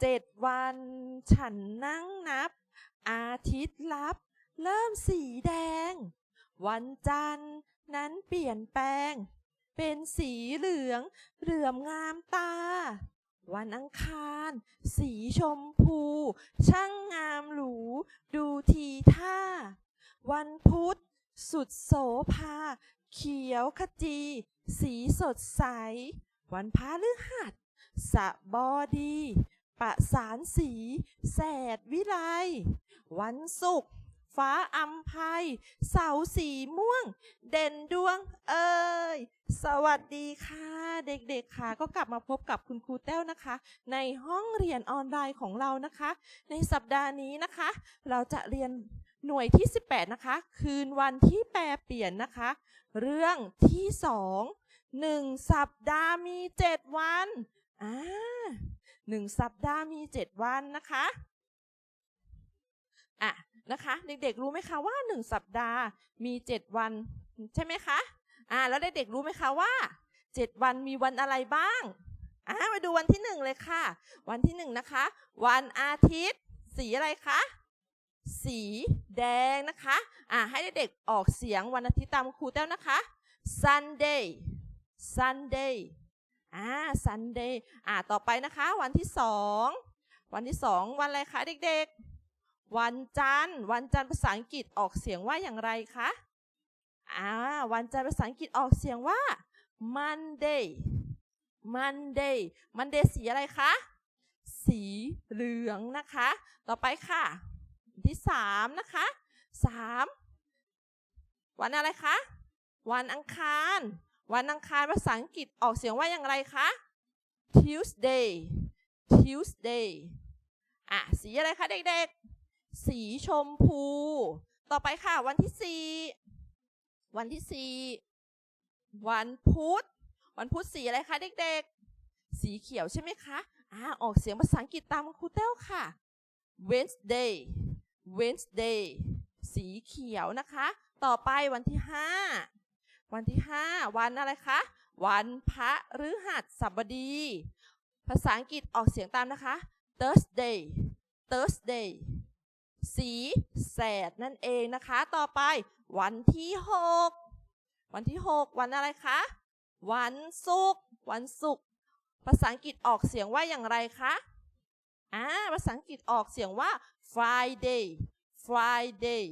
เจ็ดวัน ฉันนั่งนับ อาทิตย์ลับ เริ่มสีแดง วันจันทร์นั้นเปลี่ยนแปลง เป็นสีเหลือง เหลื่อมงามตา วันอังคาร สีชมพู ช่างงามหรู ดูทีท่า วันพุธ สุดโสภา เขียวขจี สีสดใส วันพฤหัสสะบอดี ประสานสี แสดวิไล วันศุกร์ฟ้าอัมภัย เสาสีม่วง เด่นดวง เอ่ย สวัสดีค่ะ เด็กๆค่ะ ก็กลับมาพบกับคุณครูแต้วนะคะ ในห้องเรียนออนไลน์ของเรานะคะ ในสัปดาห์นี้นะคะ เราจะเรียนหน่วยที่ 18 นะคะ คืนวันที่แปรเปลี่ยนนะคะ เรื่องที่สองหนึ่งสัปดาห์มีเจ็ดวัน หนึ่งสัปดาห์มีเจ็ดวันนะคะอะนะคะเด็กๆรู้ไหมคะว่าหนึ่งสัปดาห์มีเจ็ดวันใช่ไหมคะอ่าแล้วเด็กๆรู้ไหมคะว่าเจ็ดวันมีวันอะไรบ้างอ่ามาดูวันที่หนึ่งเลยค่ะ วันที่หนึ่งนะคะ วันอาทิตย์ สีอะไรคะสีแดงนะคะอ่าให้เด็กๆออกเสียงวันอาทิตย์ตามครูแต้วนะคะ Sunday Sunday อ่า Sunday อ่าต่อไปนะคะ วันที่สองวันที่สองวันอะไรคะเด็กๆ วันจันทร์ วันจันทร์ภาษาอังกฤษออกเสียงว่าอย่างไรคะอ่าวันจันทร์ภาษาอังกฤษออกเสียงว่า Monday Monday Monday สีอะไรคะ สีเหลืองนะคะ ต่อไปค่ะ ที่สามนะคะสามวันอะไรคะ วันอังคาร วันอังคารภาษาอังกฤษออกเสียงว่าอย่างไรคะ Tuesday Tuesday อะสีอะไรคะเด็กๆ สีชมพู ต่อไปค่ะ วันที่สี่วันที่สี่วันพุธ วันพุธสีอะไรคะเด็กๆ สีเขียวใช่ไหมคะอ่าออกเสียงภาษาอังกฤษตามครูเต้วค่ะ Wednesday Wednesday สีเขียวนะคะ ต่อไปวันที่ห้า วันที่ห้าวันอะไรคะ วันพระฤหัสบดี ภาษาอังกฤษออกเสียงตามนะคะ Thursday Thursday สีแสดนั่นเองนะคะ ต่อไปวันที่หกวันที่หกวันอะไรคะ วันศุกร์วันศุกร์ภาษาอังกฤษออกเสียงว่าอย่างไรคะอ่าภาษาอังกฤษออกเสียงว่า Friday Friday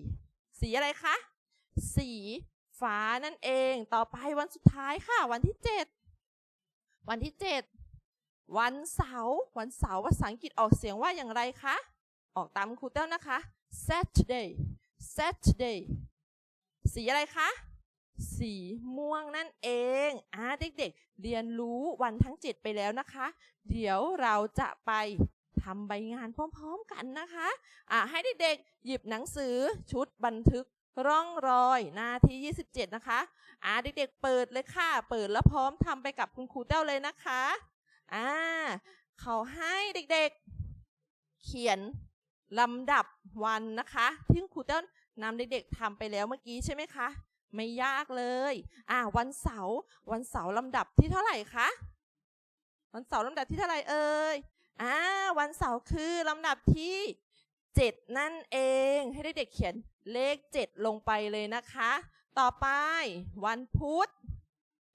สีอะไรคะ สีานั่นเอง ต่อไปวันสุดท้ายค่ะ วันที่ 7 วันที่ 7 วันเสาร์วันเสาร์ภาษาอังกฤษออกเสียงว่าอย่างไรคะ ออกตามครูเต้านะคะ Saturday Saturday สีอะไรคะ สีม่วงนั่นเองอ่าเด็กๆ เรียนรู้วันทั้ง 7 ไปแล้วนะคะ เดี๋ยวเราจะไปทำใบงานพร้อม ๆ กันนะคะ อ่าให้เด็กๆ หยิบหนังสือชุดบันทึก ร่องรอยหน้าที่ 27 นะคะ อ่า เด็กๆ เปิดเลยค่ะ เปิดแล้วพร้อมทำไปกับคุณครูเต้าเลยนะคะ อ่า เขาให้เด็กๆ เขียนลำดับวันนะคะที่คุณครูเต้านำเด็กๆทำไปแล้วเมื่อกี้ใช่ไหมคะ ไม่ยากเลย อ่า วันเสาร์ วันเสาร์ลำดับที่เท่าไหร่คะ วันเสาร์ลำดับที่เท่าไหร่เอ่ย อ่า วันเสาร์คือลำดับที่ 7 นั่นเอง ให้เด็กๆเขียน เลข 7 ลงไปเลยนะคะ ต่อไปวันพุธ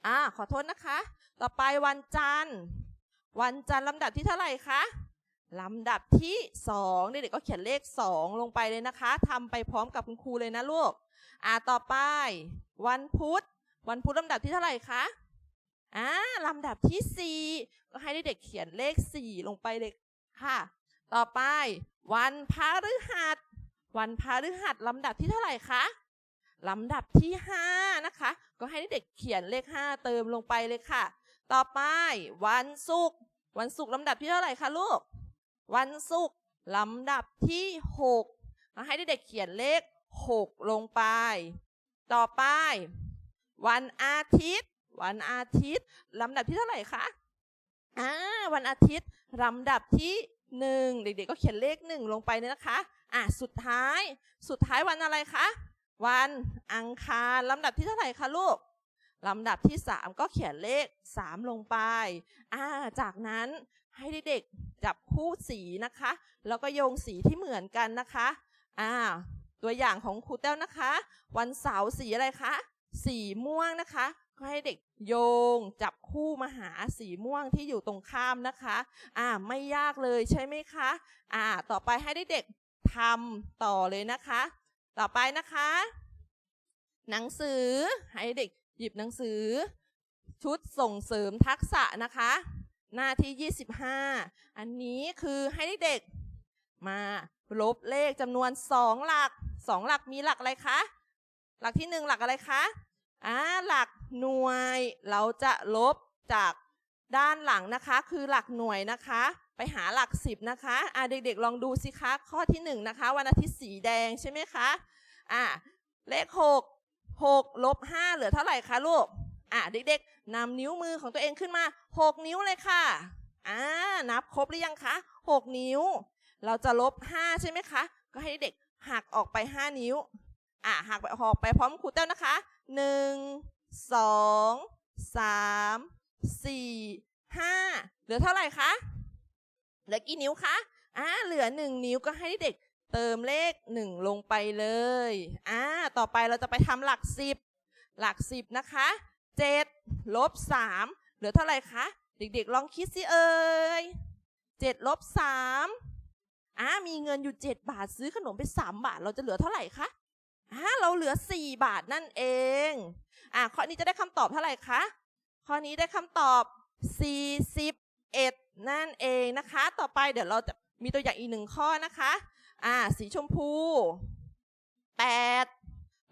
อ่าขอโทษนะคะ ต่อไปวันจันทร์ วันจันทร์ลำดับที่เท่าไหร่คะลำดับที่2เด็กๆก็เขียนเลข 2 ลงไปเลยนะคะทำไปพร้อมกับคุณครูเลยนะลูกอ่าต่อไป วันพุธ วันพุธลำดับที่เท่าไหร่คะอ่าลำดับที่ 4 ก็ให้เด็กๆเขียนเลข 4 ลงไปเลยค่ะ ต่อไป วันพฤหัส วันพฤหัสลำดับที่เท่าไหร่คะลำดับที่ 5 นะคะ ก็ให้เด็กๆเขียนเลข 5 เติมลงไปเลยค่ะ ต่อไป วันศุกร์วันศุกร์ลำดับที่เท่าไหร่คะลูก วันศุกร์ลำดับที่6ก็ให้เด็กๆเขียนเลข 6 ลงไป ต่อไป วันอาทิตย์ วันอาทิตย์ลำดับที่เท่าไหร่คะอ่าวันอาทิตย์ลำดับที่หนึ่งเด็กๆก็เขียนเลขหนึ่งลงไปเลยนะคะ อะสุดท้าย สุดท้ายวันอะไรคะ วันอังคารลำดับที่เท่าไหร่คะลูกลำดับที่สามก็เขียนเลขสามลงไป อ่า จากนั้นให้เด็กๆจับคู่สีนะคะ แล้วก็โยงสีที่เหมือนกันนะคะ อ่า ตัวอย่างของครูแต้วนะคะ วันเสาร์สีอะไรคะ สีม่วงนะคะ ก็ให้เด็กโยงจับคู่มาหาสีม่วงที่อยู่ตรงข้ามนะคะ อ่า ไม่ยากเลยใช่ไหมคะ อ่า ต่อไปให้เด็ก ทำต่อเลยนะคะ ต่อไปนะคะ หนังสือให้เด็กหยิบหนังสือ ชุดส่งเสริมทักษะนะคะ หน้าที่ 25 อันนี้คือให้เด็กมาลบเลขจำนวน 2 หลัก 2 หลักมีหลักอะไรคะ หลักที่ 1 หลักอะไรคะอ่าหลักหน่วยเราจะลบจาก ด้านหลังนะคะคือหลักหน่วยนะคะ ไปหาหลัก10นะคะอ่าเด็กๆลองดูสิคะข้อที่1นะคะ วันอาทิตย์สีแดงใช่ไหมคะอ่าเลข6 6ลบ5เหลือเท่าไหร่คะลูกอะเด็กๆนำนิ้วมือของตัวเองขึ้นมา6นิ้วเลยค่ะอ่านับครบหรือยังคะ6นิ้ว เราจะลบ5ใช่ไหมคะ ก็ให้เด็กหักออกไป5นิ้วอะหักไปออกไปพร้อมครูเต้านะคะ1 2 3 4 5เหลื อเท่าไหร่คะเหลือกี่นิ้วคะอ่าเหลือ1นิ้วก็ให้เด็กเติมเลข1ลงไปเลยอ่าต่อไปเราจะไปทำหลัก10หลัก10นะคะเจ็ดลบสามเหลือเท่าไหร่คะเด็กๆ ลองคิดสิเอ่ยเจ็ดลบสามอ่ามีเงินอยู่เจ็ดบาทซื้อขนมไปสามบาท เราจะเหลือเท่าไหร่คะอ่าเราเหลือสี่บาทนั่นเองอ่าข้อนี้จะได้คำตอบเท่าไหร่คะข้อนี้ได้คำตอบสี่สิบ เอ็ดนั่นเองนะคะ ต่อไปเดี๋ยวเราจะมีตัวอย่างอีกหนึ่งข้อนะคะ อ่า สีชมพูแปด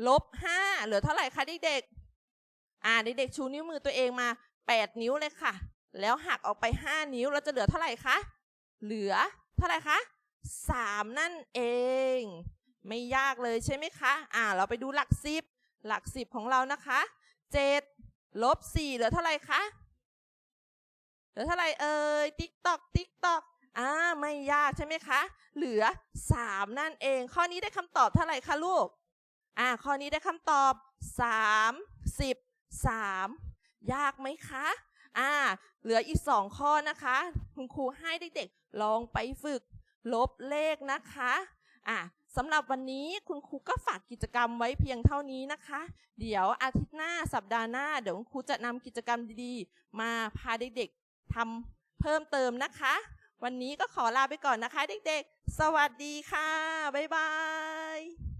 ลบห้าเหลือเท่าไหร่คะเด็กๆ อ่า เด็กๆชูนิ้วมือตัวเองมา 8 นิ้วเลยค่ะ แล้วหักออกไป 5 นิ้ว เราจะเหลือเท่าไหร่คะ เหลือเท่าไหร่คะ 3 นั่นเอง ไม่ยากเลยใช่ไหมคะ อ่า เราไปดูหลัก 10 หลัก 10 ของเรานะคะ 7 ลบ 4 เหลือเท่าไหร่คะ เหลือเท่าไหร่เอ่ยติ๊กตอกติ๊กตอกอ่าไม่ยากใช่ไหมคะ เหลือ 3 นั่นเอง ข้อนี้ได้คำตอบเท่าไหร่คะลูกอ่าข้อนี้ได้คำตอบ30 3 ยากไหมคะอ่าเหลืออีก 2 ข้อนะคะ คุณครูให้เด็กๆลองไปฝึก ลบเลขนะคะอ่าสำหรับวันนี้คุณครูก็ฝากกิจกรรมไว้เพียงเท่านี้นะคะ เดี๋ยวอาทิตย์หน้าสัปดาห์หน้า เดี๋ยวคุณครูจะนำกิจกรรมดีๆ มาพาเด็กๆ ทำเพิ่มเติมนะคะ วันนี้ก็ขอลาไปก่อนนะคะ เด็กๆ สวัสดีค่ะ บ๊ายบาย